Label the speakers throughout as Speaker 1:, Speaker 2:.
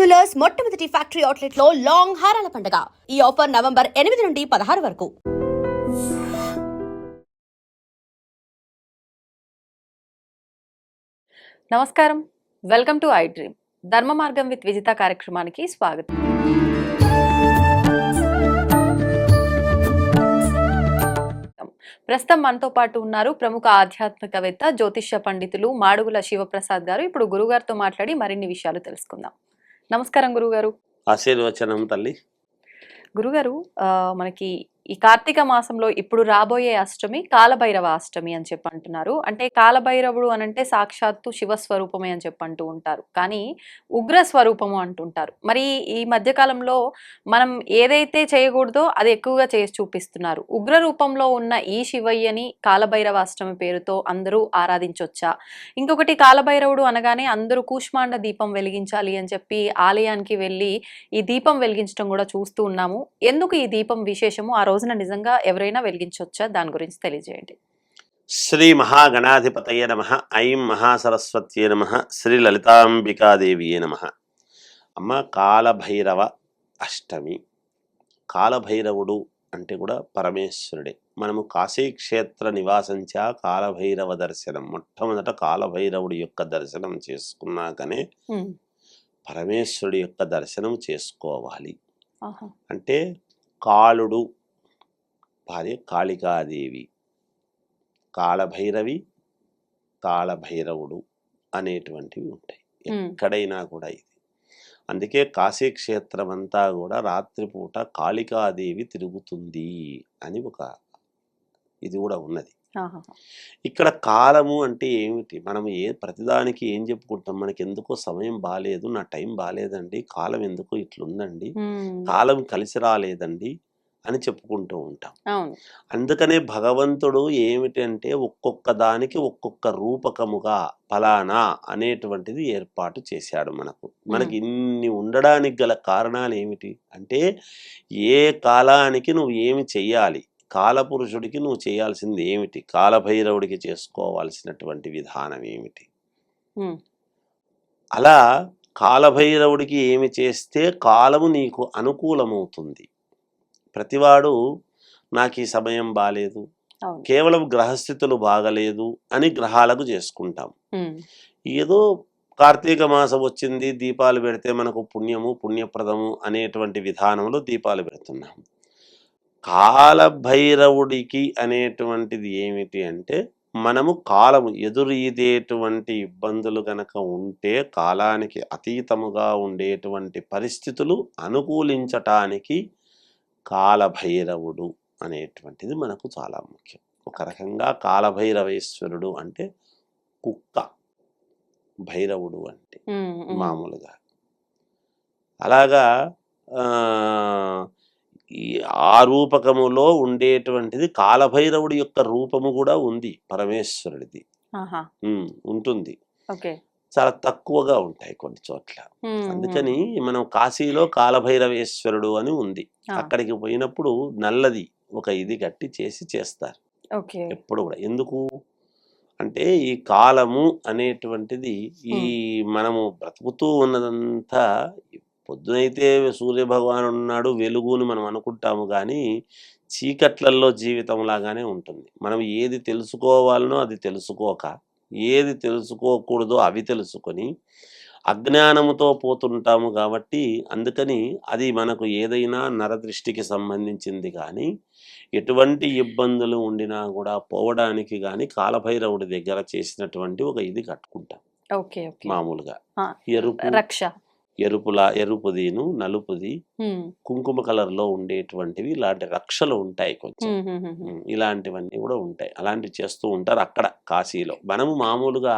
Speaker 1: Jewellers మొట్టమొదటి factory అవుట్లెట్లో long హారాల పండుగ. ఈ ఆఫర్ నవంబర్ ఎనిమిది నుండి పదహారు వరకు.
Speaker 2: నమస్కారం. వెల్కమ్ టు ఐ డ్రీమ్ ధర్మ మార్గం విత్ విజిత కార్యక్రమానికి స్వాగతం. ప్రస్తుతం మనతో పాటు ఉన్నారు ప్రముఖ ఆధ్యాత్మికవేత్త జ్యోతిష్య పండితులు మాడుగుల శివప్రసాద్ గారు. ఇప్పుడు గురుగారితో మాట్లాడి మరిన్ని విషయాలు తెలుసుకుందాం. నమస్కారం గురుగారు.
Speaker 3: ఆశీర్వచనం తల్లి.
Speaker 2: గురుగారు మనకి ఈ కార్తీక మాసంలో ఇప్పుడు రాబోయే అష్టమి కాలభైరవ అష్టమి అని చెప్పి అంటున్నారు అంటే కాలభైరవుడు అని అంటే సాక్షాత్తు శివస్వరూపమే అని చెప్పి అంటూ ఉంటారు. కానీ ఉగ్ర స్వరూపము అంటుంటారు. మరి ఈ మధ్యకాలంలో మనం ఏదైతే చేయకూడదో అది ఎక్కువగా చేసి చూపిస్తున్నారు. ఉగ్ర రూపంలో ఉన్న ఈ శివయ్యని కాలభైరవ అష్టమి పేరుతో అందరూ ఆరాధించొచ్చా? ఇంకొకటి కాలభైరవుడు అనగానే అందరూ కూష్మాండ దీపం వెలిగించాలి అని చెప్పి ఆలయానికి వెళ్ళి ఈ దీపం వెలిగించడం కూడా చూస్తూ ఉన్నాము. ఎందుకు ఈ దీపం విశేషము? ఆ రోజు రోజున నిజంగా ఎవరైనా వెలిగించవచ్చా దాని గురించి తెలియజేయండి.
Speaker 3: శ్రీ మహాగణాధిపతయ నమ. ఐం మహాసరస్వత్యే నమ. శ్రీ లలితాంబికాదేవియే నమ. అమ్మ కాలభైరవ అష్టమి. కాలభైరవుడు అంటే కూడా పరమేశ్వరుడే. మనము కాశీక్షేత్ర నివాసంచ కాలభైరవ దర్శనం. మొట్టమొదట కాలభైరవుడి యొక్క దర్శనం చేసుకున్నాకనే పరమేశ్వరుడి యొక్క దర్శనం చేసుకోవాలి. అంటే కాళుడు భార్య కాళికాదేవి. కాళభైరవి కాళభైరవుడు అనేటువంటివి ఉంటాయి. ఎక్కడైనా కూడా ఇది. అందుకే కాశీక్షేత్రం అంతా కూడా రాత్రిపూట కాళికాదేవి తిరుగుతుంది అని ఒక ఇది కూడా ఉన్నది. ఇక్కడ కాలము అంటే ఏమిటి? మనం ఏ ప్రతిదానికి ఏం చెప్పుకుంటాం? మనకి ఎందుకో సమయం బాగాలేదు నా టైం బాగాలేదండి కాలం ఎందుకో ఇట్లుందండి కాలం కలిసి రాలేదండి అని చెప్పుకుంటూ ఉంటాం. అందుకనే భగవంతుడు ఏమిటంటే ఒక్కొక్క దానికి ఒక్కొక్క రూపకముగా ఫలానా అనేటువంటిది ఏర్పాటు చేశాడు మనకు. మనకి ఇన్ని ఉండడానికి గల కారణాలు ఏమిటి? అంటే ఏ కాలానికి నువ్వు ఏమి చెయ్యాలి? కాలపురుషుడికి నువ్వు చేయాల్సింది ఏమిటి? కాలభైరవుడికి చేసుకోవాల్సినటువంటి విధానం ఏమిటి? అలా కాలభైరవుడికి ఏమి చేస్తే కాలము నీకు అనుకూలమవుతుంది. ప్రతివాడు నాకు ఈ సమయం
Speaker 2: అవును.
Speaker 3: కేవలం గ్రహస్థితులు బాగలేదు అని గ్రహాలకు చేసుకుంటాం. ఏదో కార్తీక మాసం వచ్చింది దీపాలు పెడితే మనకు పుణ్యము పుణ్యప్రదము అనేటువంటి విధానంలో దీపాలు పెడుతున్నాం. కాలభైరవుడికి అనేటువంటిది ఏమిటి అంటే మనము కాలము ఎదురీదేటువంటి ఇబ్బందులు గనక ఉంటే కాలానికి అతీతముగా ఉండేటువంటి పరిస్థితులు అనుకూలించటానికి కాలభైరవుడు అనేటువంటిది మనకు చాలా ముఖ్యం. ఒక రకంగా కాలభైరవేశ్వరుడు అంటే కుక్క భైరవుడు అంటే మామూలుగా. అలాగా ఆ, ఈ ఆ రూపకములో ఉండేటువంటిది కాలభైరవుడి యొక్క రూపము కూడా ఉంది పరమేశ్వరుడిది. ఉంటుంది. చాలా తక్కువగా ఉంటాయి కొన్ని చోట్ల. అందుకని మనం కాశీలో కాలభైరవేశ్వరుడు అని ఉంది. అక్కడికి పోయినప్పుడు నల్లది ఒక ఇది కట్టి చేసి చేస్తారు. ఎప్పుడు కూడా. ఎందుకు? అంటే ఈ కాలము అనేటువంటిది ఈ మనము బ్రతుకుతూ ఉన్నదంతా పొద్దునైతే సూర్య భగవాను ఉన్నాడు వెలుగుని మనం అనుకుంటాము కానీ చీకట్లల్లో జీవితం లాగానే ఉంటుంది. మనం ఏది తెలుసుకోవాలనో అది తెలుసుకోక ఏది తెలుసుకోకూడదో అవి తెలుసుకొని అజ్ఞానముతో పోతుంటాము కాబట్టి అందుకని అది మనకు ఏదైనా నరదృష్టికి సంబంధించింది కానీ ఎటువంటి ఇబ్బందులు ఉండినా కూడా పోవడానికి కానీ కాలభైరవుడి దగ్గర చేసినటువంటి ఒక ఇది కట్టుకుంటాం. మామూలుగా ఎరుపు
Speaker 2: రక్ష.
Speaker 3: ఎరుపులా ఎరుపుదిను నలుపుది కుంకుమ కలర్లో ఉండేటువంటివి ఇలాంటి రక్షలు ఉంటాయి కొంచెం. ఇలాంటివన్నీ కూడా ఉంటాయి. అలాంటివి చేస్తూ ఉంటారు అక్కడ కాశీలో. మనము మామూలుగా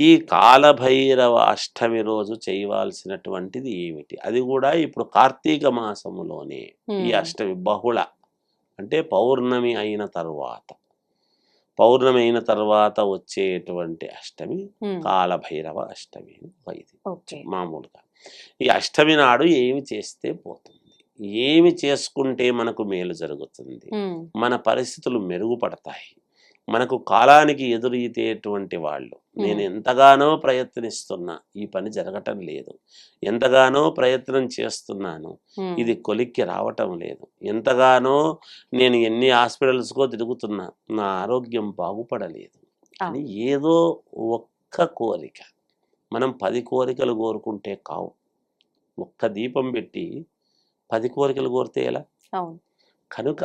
Speaker 3: ఈ కాలభైరవ అష్టమి రోజు చేయవలసినటువంటిది ఏమిటి? అది కూడా ఇప్పుడు కార్తీక మాసములోనే ఈ అష్టమి బహుళ. అంటే పౌర్ణమి అయిన తరువాత. పౌర్ణమి అయిన తర్వాత వచ్చేటువంటి అష్టమి కాలభైరవ అష్టమి ఇది
Speaker 2: ఓకే.
Speaker 3: మామూలుగా. ఈ అష్టమి నాడు ఏమి చేస్తే పోతుంది? ఏమి చేసుకుంటే మనకు మేలు జరుగుతుంది? మన పరిస్థితులు మెరుగుపడతాయి. మనకు కాలానికి ఎదురీతేటువంటి వాళ్ళు నేను. ఎంతగానో ప్రయత్నిస్తున్నా ఈ పని జరగటం లేదు. ఎంతగానో ప్రయత్నం చేస్తున్నాను ఇది కొలిక్కి రావటం లేదు. ఎంతగానో నేను ఎన్ని హాస్పిటల్స్కో తిరుగుతున్నా నా ఆరోగ్యం బాగుపడలేదు. అని ఏదో ఒక్క కోరిక. మనం పది కోరికలు కోరుకుంటే కావు. ఒక్క దీపం పెట్టి పది కోరికలు కోరితే ఎలా? కనుక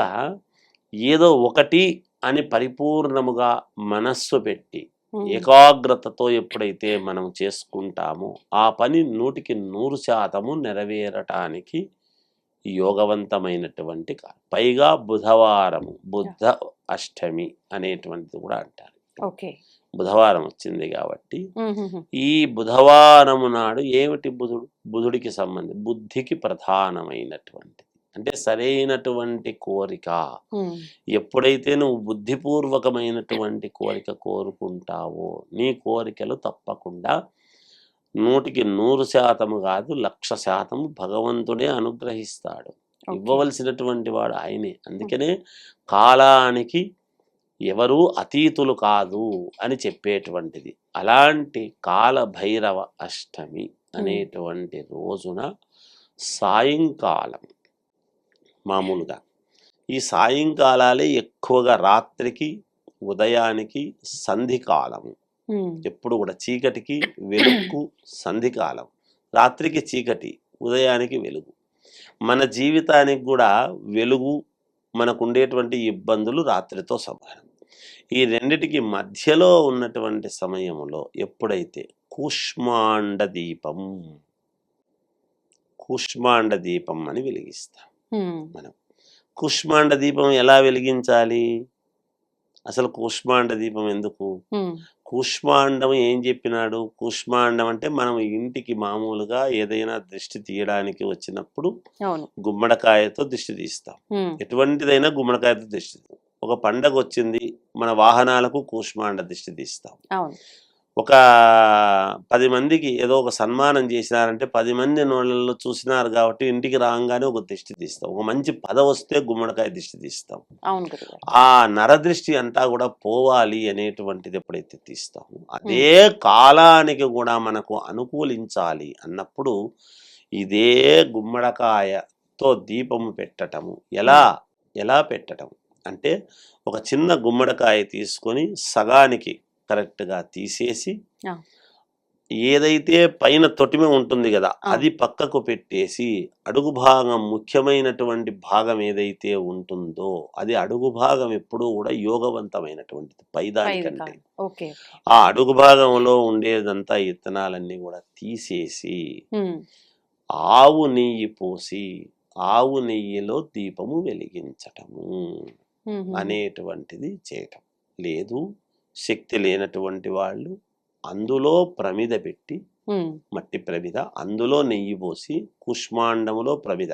Speaker 3: ఏదో ఒకటి అని పరిపూర్ణముగా మనస్సు పెట్టి ఏకాగ్రతతో ఎప్పుడైతే మనం చేసుకుంటామో ఆ పని నూటికి నూరు శాతము నెరవేరటానికి యోగవంతమైనటువంటి పైగా బుధవారము బుద్ధ అష్టమి అనేటువంటిది కూడా అంటారు.
Speaker 2: ఓకే.
Speaker 3: బుధవారం వచ్చింది కాబట్టి ఈ బుధవారము నాడు ఏమిటి బుధుడు? బుధుడికి సంబంధం బుద్ధికి ప్రధానమైనటువంటిది అంటే సరైనటువంటి కోరిక. ఎప్పుడైతే నువ్వు బుద్ధిపూర్వకమైనటువంటి కోరిక కోరుకుంటావో నీ కోరికలు తప్పకుండా నూటికి నూరు శాతము కాదు లక్ష శాతము భగవంతుడే అనుగ్రహిస్తాడు. ఇవ్వవలసినటువంటి వాడు ఆయనే. అందుకనే కాలానికి ఎవరు అతీతులు కాదు అని చెప్పేటువంటిది. అలాంటి కాల భైరవ అష్టమి అనేటువంటి రోజున సాయంకాలం మామూలుగా. ఈ సాయంకాలాలే ఎక్కువగా రాత్రికి ఉదయానికి సంధికాలము ఎప్పుడు కూడా చీకటికి వెలుగు సంధికాలం. రాత్రికి చీకటి ఉదయానికి వెలుగు. మన జీవితానికి కూడా వెలుగు మనకు ఉండేటువంటి ఇబ్బందులు రాత్రితో సమానం. ఈ రెండిటికి మధ్యలో ఉన్నటువంటి సమయంలో ఎప్పుడైతే కూష్మాండ దీపం కూష్మాండ దీపం అని వెలిగిస్తాం.
Speaker 2: ఉమ్,
Speaker 3: కూష్మాండ దీపం ఎలా వెలిగించాలి? అసలు కూష్మాండ దీపం ఎందుకు? కూష్మాండం ఏం చెప్పినాడు? కూష్మాండం అంటే మనం ఇంటికి మామూలుగా ఏదైనా దృష్టి తీయడానికి వచ్చినప్పుడు గుమ్మడికాయతో దృష్టి తీస్తాం. ఎటువంటిదైనా గుమ్మడికాయతో దృష్టి. ఒక పండగ వచ్చింది మన వాహనాలకు కూష్మాండ దృష్టి తీస్తాం. ఒక పది మందికి ఏదో ఒక సన్మానం చేసినారంటే పది మంది నోళ్ళల్లో చూసినారు కాబట్టి ఇంటికి రాగానే ఒక దృష్టి తీస్తాం. ఒక మంచి పద వస్తే గుమ్మడికాయ దృష్టి తీస్తాం. ఆ నరదృష్టి అంతా కూడా పోవాలి అనేటువంటిది ఎప్పుడైతే తీస్తామో అదే కాలానికి కూడా మనకు అనుకూలించాలి అన్నప్పుడు ఇదే గుమ్మడికాయతో దీపము పెట్టటము. ఎలా? ఎలా పెట్టటం? అంటే ఒక చిన్న గుమ్మడికాయ తీసుకొని సగానికి కరెక్ట్గా తీసేసి. ఏదైతే పైన తొటిమ ఉంటుంది కదా. అది పక్కకు పెట్టేసి అడుగు భాగం ముఖ్యమైనటువంటి భాగం ఏదైతే ఉంటుందో అది అడుగు భాగం ఎప్పుడూ కూడా యోగవంతమైనటువంటిది
Speaker 2: పైది
Speaker 3: పైదానికంటే ఆ అడుగు భాగంలో ఉండేదంతా ఇత్తనాలన్నీ కూడా తీసేసి ఆవు నెయ్యి పోసి ఆవు నెయ్యిలో దీపము వెలిగించటము అనేటువంటిది చేయటం. లేదు శక్తి లేనటువంటి వాళ్ళు అందులో ప్రమిద పెట్టి మట్టి ప్రమిద అందులో నెయ్యి పోసి కుష్మాండములో ప్రమిద.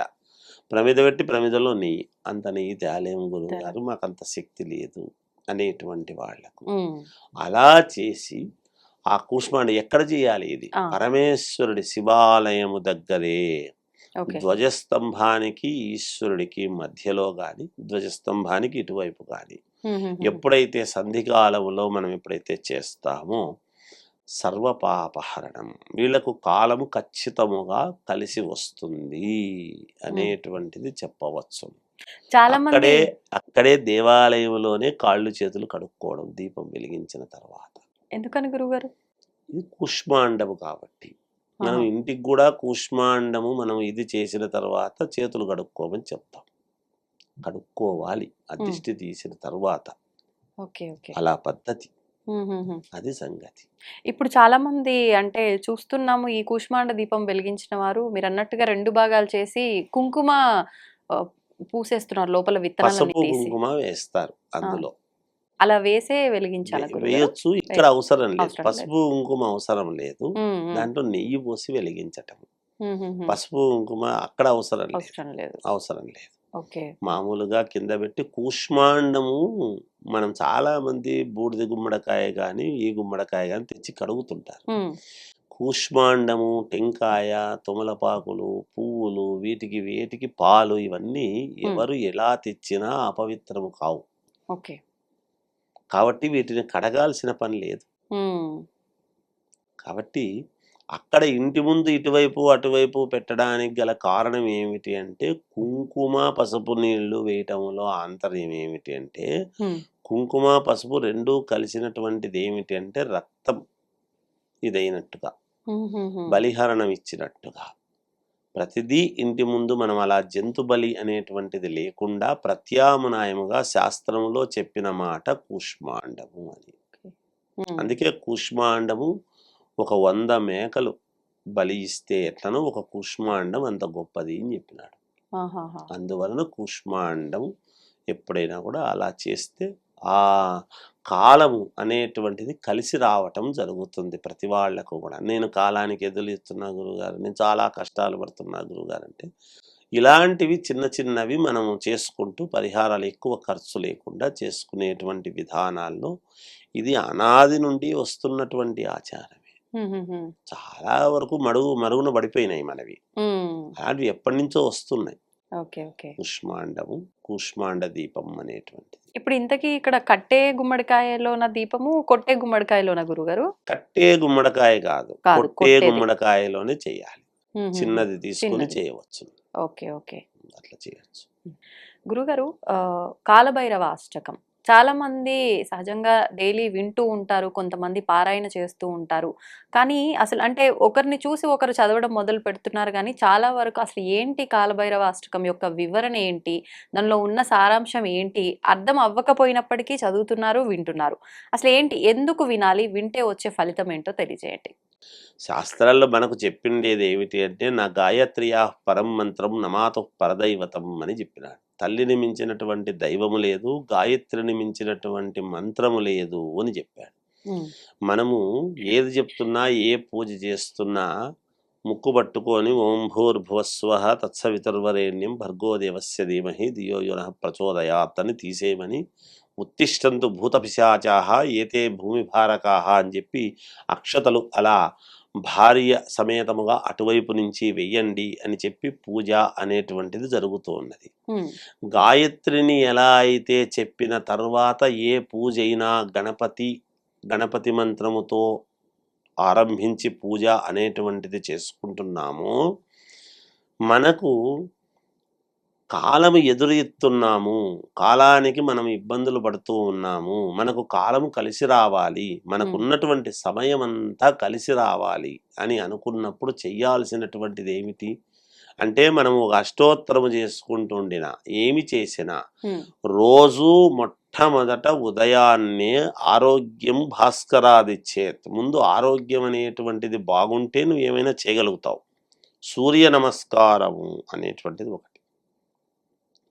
Speaker 3: ప్రమిద పెట్టి ప్రమిదలో నెయ్యి. అంత నెయ్యి తేలేము గురువు గారు మాకు అంత శక్తి లేదు అనేటువంటి వాళ్ళకు.
Speaker 2: ఉమ్,
Speaker 3: అలా చేసి ఆ కూష్మాండ ఎక్కడ చేయాలి ఇది. పరమేశ్వరుడి శివాలయము దగ్గరే. ధ్వజస్తంభానికి ఈశ్వరుడికి మధ్యలో గాని ధ్వజస్తంభానికి ఇటువైపు
Speaker 2: ఉమ్,
Speaker 3: ఎప్పుడైతే సంధికాలంలో మనం ఎప్పుడైతే చేస్తామో సర్వపాపహరణం వీళ్ళకు కాలము ఖచ్చితముగా కలిసి వస్తుంది అనేటువంటిది చెప్పవచ్చు.
Speaker 2: చాలా
Speaker 3: అక్కడే అక్కడే దేవాలయంలోనే కాళ్ళు చేతులు కడుక్కోవడం దీపం వెలిగించిన తర్వాత.
Speaker 2: ఎందుకని గురుగారు
Speaker 3: ఇది కుష్మాండము కాబట్టి. మనం. ఇంటికి కూడా కూష్మాండము మనం ఇది చేసిన తర్వాత చేతులు కడుక్కోమని చెప్తాం. కడుక్కోవాలి ఆ. దిష్టి తీసిన తర్వాత.
Speaker 2: Okay okay.
Speaker 3: అలా పద్ధతి. అది సంగతి.
Speaker 2: ఇప్పుడు చాలా మంది అంటే చూస్తున్నాము ఈ కూష్మాండ దీపం వెలిగించిన వారు. మీరు అన్నట్టుగా రెండు భాగాలు చేసి కుంకుమ పూసేస్తున్నారు లోపల తీసి.
Speaker 3: కుంకుమ వేస్తారు అందులో.
Speaker 2: అలా వేసే వెలిగించాలి
Speaker 3: వేయొచ్చు. ఇక్కడ అవసరం లేదు. పసుపు కుంకుమ అవసరం లేదు. దాంట్లో నెయ్యి పోసి వెలిగించటం. పసుపు కుంకుమ అక్కడ అవసరం లేదు.
Speaker 2: అవసరం లేదు.
Speaker 3: అవసరం లేదు.
Speaker 2: ఓకే
Speaker 3: మామూలుగా కింద పెట్టి కూష్మాండము మనం చాలా మంది బూడిద గుమ్మడికాయ కానీ ఈ గుమ్మడికాయ కానీ తెచ్చి కడుగుతుంటారు. కూష్మాండము టెంకాయ తుమలపాకులు పువ్వులు వీటికి వేటికి పాలు ఇవన్నీ ఎవరు ఎలా తెచ్చినా అపవిత్రము కావు.
Speaker 2: ఓకే.
Speaker 3: కాబట్టి వీటిని కడగాల్సిన పని లేదు. కాబట్టి అక్కడ ఇంటి ముందు ఇటువైపు అటువైపు పెట్టడానికి గల కారణం ఏమిటి అంటే కుంకుమ పసుపు నీళ్ళు వేయటంలో ఆంతర్యం ఏమిటి అంటే కుంకుమ పసుపు రెండూ కలిసినటువంటిది ఏమిటి అంటే రక్తం ఇదైనట్టుగా. బలిహరణం ఇచ్చినట్టుగా. ప్రతిదీ ఇంటి ముందు మనం అలా జంతు బలి అనేటువంటిది లేకుండా ప్రత్యామ్నాయముగా శాస్త్రంలో చెప్పిన మాట కూష్మాండము అని. అందుకే కూష్మాండము ఒక వంద మేకలు బలి ఇస్తే ఎట్లనో ఒక కూష్మాండం అంత గొప్పది అని చెప్పినాడు. అందువలన కూష్మాండం ఎప్పుడైనా కూడా అలా చేస్తే ఆ కాలము అనేటువంటిది కలిసి రావటం జరుగుతుంది ప్రతి వాళ్ళకు కూడా నేను కాలానికి ఎదురుస్తున్నా గురుగారు నేను చాలా కష్టాలు పడుతున్నా గురుగారు అంటే ఇలాంటివి చిన్న చిన్నవి మనం చేసుకుంటూ పరిహారాలు ఎక్కువ ఖర్చు లేకుండా చేసుకునేటువంటి విధానాల్లో ఇది అనాది నుండి వస్తున్నటువంటి
Speaker 2: ఉమ్.
Speaker 3: చాలా వరకు మడుగు మరుగున పడిపోయినాయి మనవి. అలాంటివి ఎప్పటి నుంచో వస్తున్నాయి.
Speaker 2: Okay okay.
Speaker 3: కూష్మాండము కూష్మాండ దీపం అనేటువంటిది.
Speaker 2: ఇప్పుడు ఇంతకీ ఇక్కడ కట్టే గుమ్మడికాయలోన దీపము కొట్టే గుమ్మడికాయలోన గురుగారు?
Speaker 3: కట్టే గుమ్మడికాయ కాదు. కొట్టే. గుమ్మడికాయలోనే చేయాలి. చిన్నది తీసుకొని. చేయవచ్చు.
Speaker 2: Okay okay.
Speaker 3: అట్లా చేయొచ్చు.
Speaker 2: గురుగారు ఆ, కాలభైరవ అష్టకం. చాలామంది సహజంగా డైలీ వింటూ ఉంటారు కొంతమంది పారాయణ చేస్తూ ఉంటారు. కానీ అసలు అంటే ఒకరిని చూసి ఒకరు చదవడం మొదలు పెడుతున్నారు కానీ చాలా వరకు అసలు ఏంటి కాలభైరవ అష్టకం యొక్క వివరణ ఏంటి? దానిలో ఉన్న సారాంశం ఏంటి? అర్థం అవ్వకపోయినప్పటికీ చదువుతున్నారు వింటున్నారు. అసలు ఏంటి? ఎందుకు వినాలి? వింటే వచ్చే ఫలితం ఏంటో తెలియజేయండి.
Speaker 3: శాస్త్రాల్లో మనకు చెప్పిండేది ఏమిటి అంటే నా గాయత్రియా పరం మంత్రం నమాతో పరదైవతం అని చెప్పినాడు. తల్లిని మించినటువంటి దైవము లేదు గాయత్రిని మించినటువంటి మంత్రము లేదు అని చెప్పాడు. మనము ఏది చెప్తున్నా ఏ పూజ చేస్తున్నా ముక్కు పట్టుకొని ఓం భూర్భువస్వ తత్సవితుర్వరేణ్యం భర్గోదేవస్య ధీమహి ధియో యున ప్రచోదయాత్ అని తీసేయమని ఉత్తిష్టంతు భూతపిశాచాహ ఏతే భూమి భారకాహ అని చెప్పి అక్షతలు అలా భార్య సమేతముగా అటువైపు నుంచి వెయ్యండి అని చెప్పి పూజ అనేటువంటిది జరుగుతూ ఉన్నది గాయత్రిని ఎలా అయితే చెప్పిన తర్వాత ఏ పూజ అయినా గణపతి గణపతి మంత్రముతో ఆరంభించి పూజ అనేటువంటిది చేసుకుంటున్నామో మనకు కాలము ఎదురెత్తున్నాము. కాలానికి మనం ఇబ్బందులు పడుతూ ఉన్నాము. మనకు కాలము కలిసి రావాలి. మనకు. ఉన్నటువంటి సమయం అంతా కలిసి రావాలి అని అనుకున్నప్పుడు చెయ్యాల్సినటువంటిది ఏమిటి అంటే మనం ఒక అష్టోత్తరము చేసుకుంటుండినా ఏమి చేసినా రోజు మొట్టమొదట ఉదయాన్నే ఆరోగ్యం భాస్కరాదిచ్చేత్ ముందు ఆరోగ్యం అనేటువంటిది బాగుంటే నువ్వు ఏమైనా చేయగలుగుతావు. సూర్య నమస్కారము అనేటువంటిది ఒకటి.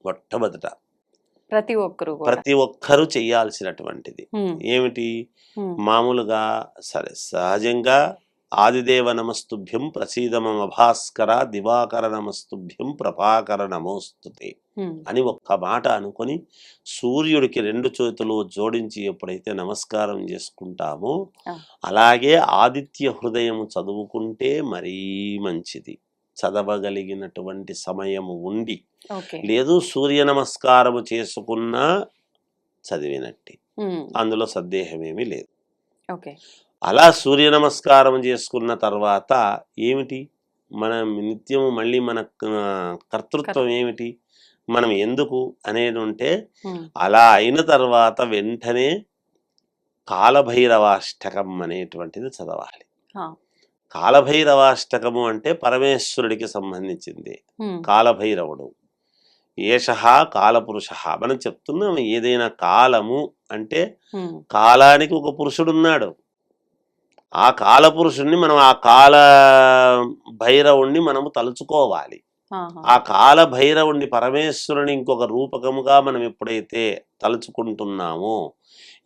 Speaker 3: మొట్టమొదట.
Speaker 2: ప్రతి ఒక్కరు
Speaker 3: ప్రతి ఒక్కరూ చేయాల్సినటువంటిది. ఏమిటి? మామూలుగా సరే సహజంగా ఆదిదేవ నమస్తుభ్యం ప్రసీద మమ భాస్కర దివాకర నమస్తుభ్యం ప్రభాకర నమోస్తుతే అని ఒక్క మాట అనుకొని సూర్యుడికి రెండు చేతులు జోడించి ఎప్పుడైతే నమస్కారం చేసుకుంటామో. అలాగే ఆదిత్య హృదయం చదువుకుంటే మరీ మంచిది. చదవగలిగినటువంటి సమయము ఉండి లేదు సూర్య నమస్కారము చేసుకున్నా చదివినట్టే. అందులో సందేహమేమీ లేదు. అలా సూర్య నమస్కారం చేసుకున్న తర్వాత ఏమిటి? మన నిత్యము మళ్ళీ మన కర్తృత్వం ఏమిటి? మనం ఎందుకు అనేది ఉంటే అలా అయిన తర్వాత వెంటనే కాలభైరవాష్టకం అనేటువంటిది చదవాలి. కాలభైరవాష్టకము అంటే పరమేశ్వరుడికి సంబంధించింది. కాలభైరవుడు. ఏష కాలపురుష మనం చెప్తున్నాం ఏదైనా కాలము అంటే కాలానికి ఒక పురుషుడున్నాడు. ఆ కాలపురుషుణ్ణి మనం ఆ కాల భైరవుణ్ణి మనము తలుచుకోవాలి. ఆ కాల భైరవుణ్ణి పరమేశ్వరుని ఇంకొక రూపకముగా మనం ఎప్పుడైతే తలుచుకుంటున్నామో.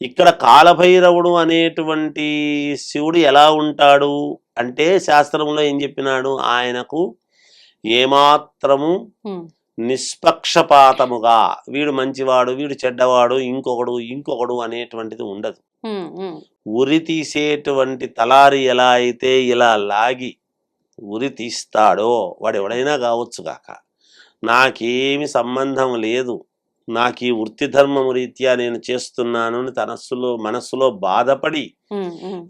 Speaker 3: ఇక్కడ కాలభైరవుడు అనేటువంటి శివుడు ఎలా ఉంటాడు? అంటే శాస్త్రంలో ఏం చెప్పినాడు? ఆయనకు ఏమాత్రము నిష్పక్షపాతముగా వీడు మంచివాడు వీడు చెడ్డవాడు ఇంకొకడు ఇంకొకడు అనేటువంటిది ఉండదు. ఉరి తీసేటువంటి తలారి ఎలా అయితే ఇలా లాగి ఉరి తీస్తాడో వాడు ఎవడైనా కావచ్చు కాక నాకేమి సంబంధం లేదు. నాకు ఈ వృత్తి ధర్మము రీత్యా నేను చేస్తున్నాను అని తనస్సులో మనస్సులో బాధపడి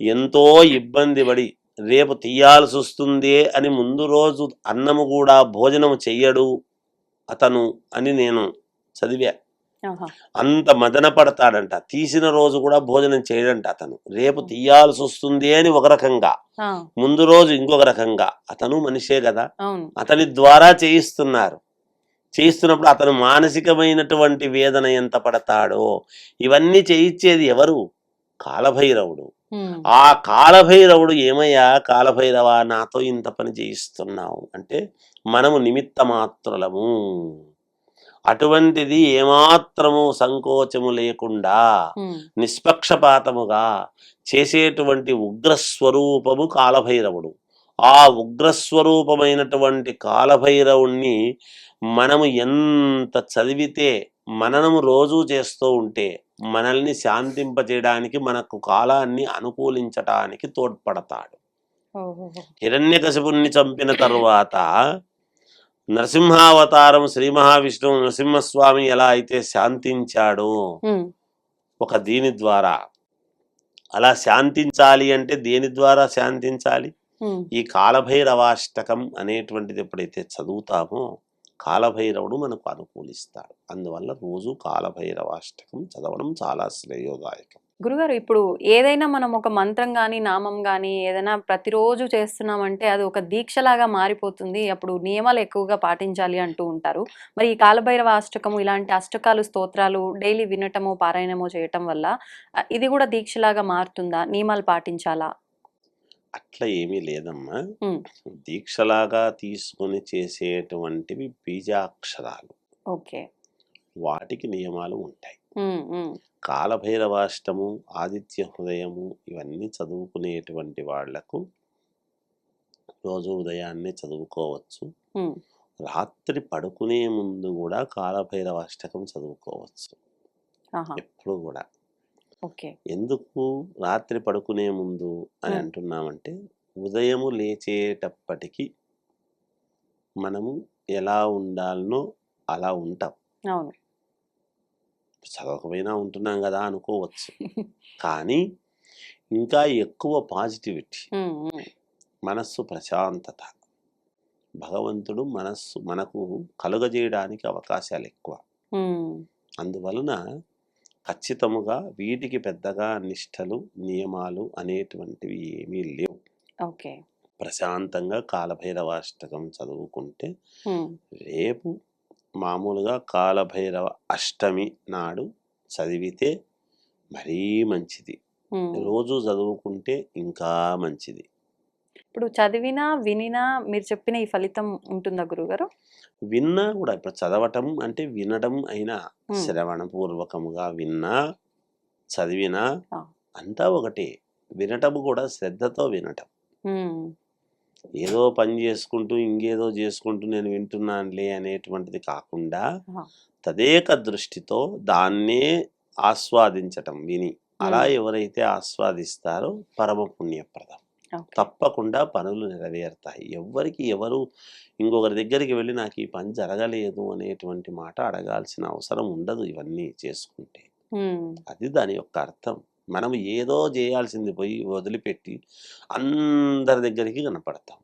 Speaker 3: ఎంతో ఇబ్బంది పడి రేపు తీయాల్సి వస్తుందే అని ముందు రోజు అన్నము కూడా భోజనం చెయ్యడు అతను అని నేను చదివా. అంత మదన పడతాడంట. తీసిన రోజు కూడా భోజనం చేయడంట అతను. రేపు తీయాల్సి వస్తుంది అని ఒక రకంగా. ముందు రోజు ఇంకొక రకంగా. అతను మనిషే కదా. అతని ద్వారా చేయిస్తున్నారు. చేయిస్తున్నప్పుడు అతను మానసికమైనటువంటి వేదన ఎంత పడతాడో ఇవన్నీ చేయించేది ఎవరు? కాలభైరవుడు. ఆ కాలభైరవుడు ఏమయ్యా? కాలభైరవ నాతో ఇంత పని చేయిస్తున్నావు. అంటే మనము నిమిత్త మాత్రులము అటువంటిది ఏమాత్రము సంకోచము లేకుండా నిష్పక్షపాతముగా చేసేటువంటి ఉగ్రస్వరూపము కాలభైరవుడు. ఆ ఉగ్రస్వరూపమైనటువంటి కాలభైరవుణ్ణి మనము ఎంత చదివితే మననము రోజు చేస్తూ ఉంటే మనల్ని శాంతింపజేయడానికి మనకు కాలాన్ని అనుకూలించటానికి తోడ్పడతాడు. హిరణ్యకశిపుణ్ణి చంపిన తరువాత నరసింహావతారం శ్రీ మహావిష్ణువు నరసింహస్వామి ఎలా అయితే శాంతించాడో ఒక దీని ద్వారా. అలా శాంతించాలి అంటే దేని ద్వారా శాంతించాలి? ఈ కాలభైరవాష్టకం అనేటువంటిది ఎప్పుడైతే చదువుతామో కాలభైరవుడు మనకు అనుకూలిస్తాడు. అందువల్ల రోజు కాలభైరవాష్టకం చదవడం చాలా శ్రేయోదాయకం.
Speaker 2: గురుగారు ఇప్పుడు ఏదైనా మనం ఒక మంత్రం కానీ నామం కానీ ఏదైనా ప్రతిరోజు చేస్తున్నామంటే అది ఒక దీక్షలాగా మారిపోతుంది. అప్పుడు నియమాలు ఎక్కువగా పాటించాలి అంటూ ఉంటారు. మరి ఈ కాలభైరవ అష్టకము ఇలాంటి అష్టకాలు స్తోత్రాలు డైలీ వినటము పారాయణము చేయటం వల్ల ఇది కూడా దీక్షలాగా మారుతుందా? నియమాలు పాటించాలా?
Speaker 3: అట్లా ఏమీ లేదమ్మా. దీక్షలాగా తీసుకొని చేసేటువంటివి బీజాక్షరాలు.
Speaker 2: ఓకే.
Speaker 3: వాటికి నియమాలు ఉంటాయి. కాలభైరవాష్టము ఆదిత్య హృదయము ఇవన్నీ చదువుకునేటువంటి వాళ్ళకు రోజు ఉదయాన్నే చదువుకోవచ్చు. రాత్రి పడుకునే ముందు కూడా కాలభైరవాష్టకం చదువుకోవచ్చు. ఎప్పుడు కూడా. ఎందుకు రాత్రి పడుకునే ముందు అని. అంటున్నామంటే ఉదయము లేచేటప్పటికి మనము ఎలా ఉండాలనో అలా ఉంటాం.
Speaker 2: అవును.
Speaker 3: చదవకపోయినా ఉంటున్నాం కదా అనుకోవచ్చు. కానీ ఇంకా ఎక్కువ పాజిటివిటీ. మనస్సు ప్రశాంతత. భగవంతుడు మనస్సు మనకు కలుగజేయడానికి అవకాశాలు ఎక్కువ అందువలన ఖచ్చితముగా వీటికి పెద్దగా నిష్టలు నియమాలు అనేటువంటివి ఏమీ లేవు.
Speaker 2: ఓకే.
Speaker 3: ప్రశాంతంగా కాలభైరవాష్టకం చదువుకుంటే రేపు మామూలుగా కాలభైరవ అష్టమి నాడు చదివితే మరీ మంచిది. రోజు చదువుకుంటే ఇంకా మంచిది.
Speaker 2: ఇప్పుడు చదివినా వినినా మీరు చెప్పిన ఈ ఫలితం ఉంటుందా గురుగారు
Speaker 3: విన్నా కూడా ఇప్పుడు చదవటం అంటే వినడం అయినా. శ్రవణపూర్వకముగా విన్నా చదివినా. అంతా ఒకటే వినటం కూడా శ్రద్ధతో వినటం ఏదో పని చేసుకుంటూ ఇంకేదో చేసుకుంటూ నేను వింటున్నానులే అనేటువంటిది కాకుండా. తదేక దృష్టితో దాన్నే ఆస్వాదించటం విని అలా. ఎవరైతే ఆస్వాదిస్తారో పరమ పుణ్యప్రదం. తప్పకుండా పనులు నెరవేరుతాయి. ఎవ్వరికి ఎవరు ఇంకొకరి దగ్గరికి వెళ్ళి నాకు ఈ పని జరగలేదు అనేటువంటి మాట అడగాల్సిన అవసరం ఉండదు ఇవన్నీ చేసుకుంటే. అది దాని యొక్క అర్థం. మనం ఏదో చేయాల్సింది పోయి వదిలిపెట్టి అందరి దగ్గరికి కనపడతాం.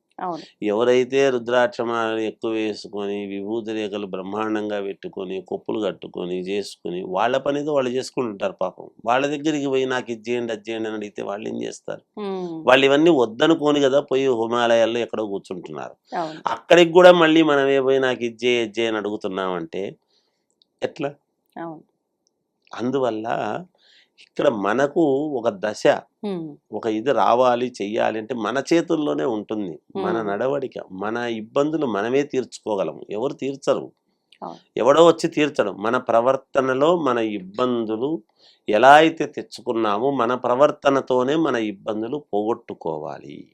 Speaker 3: ఎవరైతే రుద్రాక్షమాలు ఎక్కువ వేసుకొని విభూతి రేఖలు బ్రహ్మాండంగా పెట్టుకొని కొప్పులు కట్టుకొని చేసుకొని వాళ్ళ పనితో వాళ్ళు చేసుకుంటుంటారు పాపం. వాళ్ళ దగ్గరికి పోయి నాకు ఇది చేయండి అది చేయండి అని అడిగితే వాళ్ళు ఏం చేస్తారు? వాళ్ళు ఇవన్నీ వద్దనుకోని కదా పోయి హిమాలయాల్లో ఎక్కడో కూర్చుంటున్నారు. అక్కడికి కూడా మళ్ళీ మనమే పోయి నాకు ఇది చేయి ఇది చేయి అని అడుగుతున్నామంటే ఎట్లా? అందువల్ల ఇక్కడ మనకు ఒక దశ ఒక ఇది రావాలి చెయ్యాలి అంటే మన చేతుల్లోనే ఉంటుంది. మన. నడవడిక మన ఇబ్బందులు మనమే తీర్చుకోగలము. ఎవరు తీర్చరు. ఎవడో వచ్చి తీర్చడం. మన ప్రవర్తనలో మన ఇబ్బందులు ఎలా అయితే తెచ్చుకున్నామో మన ప్రవర్తనతోనే మన ఇబ్బందులు పోగొట్టుకోవాలి.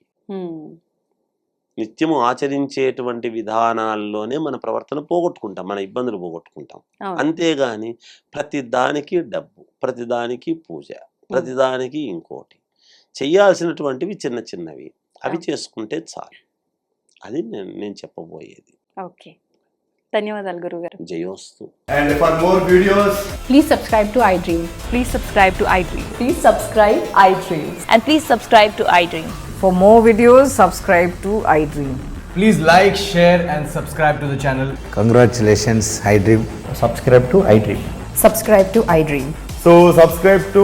Speaker 3: నిత్యము ఆచరించేటువంటి విధానాల్లోనే మన ప్రవర్తన పోగొట్టుకుంటాం. మన ఇబ్బందులు పోగొట్టుకుంటాం. అంతేగాని ప్రతి దానికి డబ్బు ప్రతి దానికి పూజ ప్రతిదానికి ఇంకోటి. చేయాల్సినటువంటివి చిన్న చిన్నవి. అవి చేసుకుంటే చాలు. అది నేను చెప్పబోయేది.
Speaker 2: ఓకే. ధన్యవాదాలు గురుగారు
Speaker 3: జయోస్తు.
Speaker 4: And for more videos
Speaker 5: please subscribe to
Speaker 6: iDream please subscribe to
Speaker 7: iDream please
Speaker 6: subscribe iDream and please
Speaker 7: subscribe to iDream for more
Speaker 4: videos subscribe to iDream please like share
Speaker 8: and subscribe
Speaker 9: to the channel
Speaker 7: congratulations iDream
Speaker 4: subscribe to iDream subscribe to
Speaker 10: iDream so subscribe to